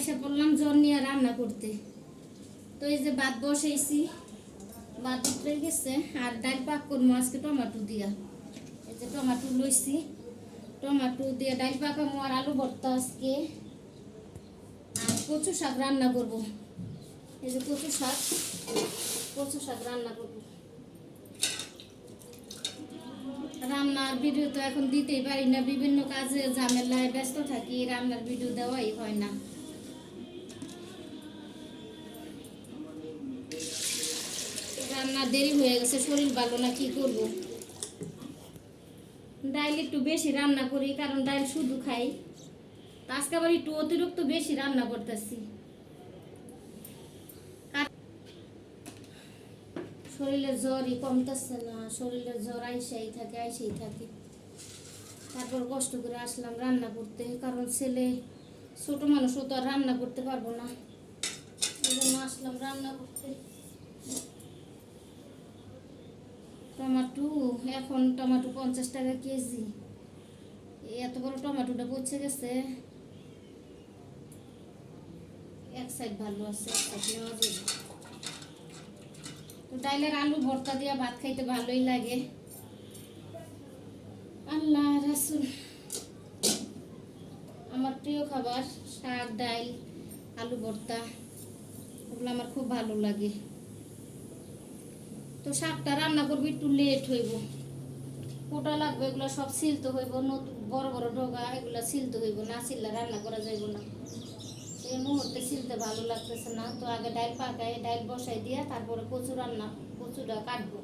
আইসা পড়লাম, জ্বর নিয়ে রান্না করতে। তো এই যে ভাত বসাইছি, ভাত উঠে গেছে, আর ডাল পাক করব আজকে টমাটো দিয়া। এই যে টমাটো লইছি, টমাটো দিয়ে ডাল পাকামো আর আলু ভর্তা আজকে। আর কচু শাক রান্না করব। এই যে কচু শাক কচু শাক রান্না করব। রান্নার ভিডিও তো এখন দিতেই পারি না, বিভিন্ন কাজে ঝামেলায় ব্যস্ত থাকি, রান্নার ভিডিও দেওয়াই হয় না। রান্না দেরি হয়ে গেছে, শরীর ভালো না, কি করব? ডাইল একটু বেশি রান্না করি, কারণ ডাইল শুধু খাই। আজকে আবার একটু অতিরিক্ত বেশি রান্না করতেছি। শরীরের জ্বরই কমতেছে না, শরীরের জ্বর আইসাই থাকে আইসাই থাকে। তারপর কষ্ট করে আসলাম রান্না করতে, কারণ ছেলে ছোট মানুষও তো আর রান্না করতে পারব না। এই জন্য আসলাম রান্না করতে। টমাটো, এখন টমাটো পঞ্চাশ টাকা কেজি। এত বড় টমাটোটা পচে গেছে। এক সাইড ভালো আছে ডাইলের আলু ভর্তা দিয়ে ভাত খাইতে ভালোই লাগে। আল্লাহ রাসুল। আমার প্রিয় খাবার শাক ডাল আলু ভর্তা, ওগুলো আমার খুব ভালো লাগে। তো শাকটা রান্না করব, একটু লেট হইব। কোটা লাগবে, এগুলো সব সিলতে হইব, নতুন বড় বড় ডগা, এগুলো সিলতে হইব না, সিললে রান্না করা যাইব না। এই মুহূর্তে সিলতে ভালো লাগতেছে না, তো আগে ডাইল পাকাই ডাইল বসাই দিয়ে তারপরে কচু রান্না, কচুটা কাটবো।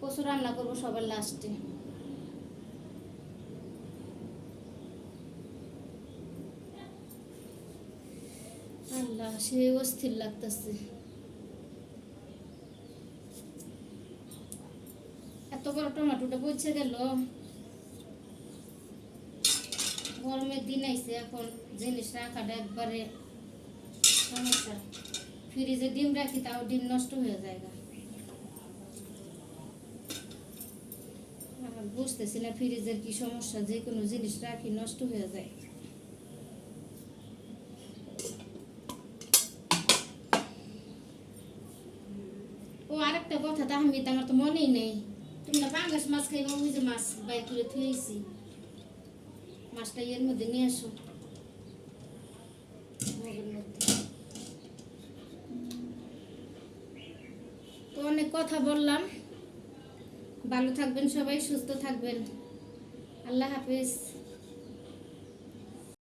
কচু রান্না করব সবার লাস্টে আল্লাহ, সে অস্থির লাগতেছে। এত বড় টমাটোটা বলছে গেল। গরমের দিন আইছে এখন, জিনিস রাখাটা একবারে সমস্যা। ফ্রিজে ডিম রাখি, তাও ডিম নষ্ট হয়ে যায় বুঝতেছি না ফ্রিজের কি সমস্যা, যে কোনো জিনিস রাখি, নষ্ট হয়ে যায়। ও, আরেকটা কথা, তাহমিদ, আমার তো মনেই নেই। না মাছ খাইবা ওই মাছ বাই করে থুয়েছি মাছটা এর মধ্যে নিয়ে আসো। তো অনেক কথা বললাম। ভালো থাকবেন সবাই, সুস্থ থাকবেন। আল্লাহ হাফেজ।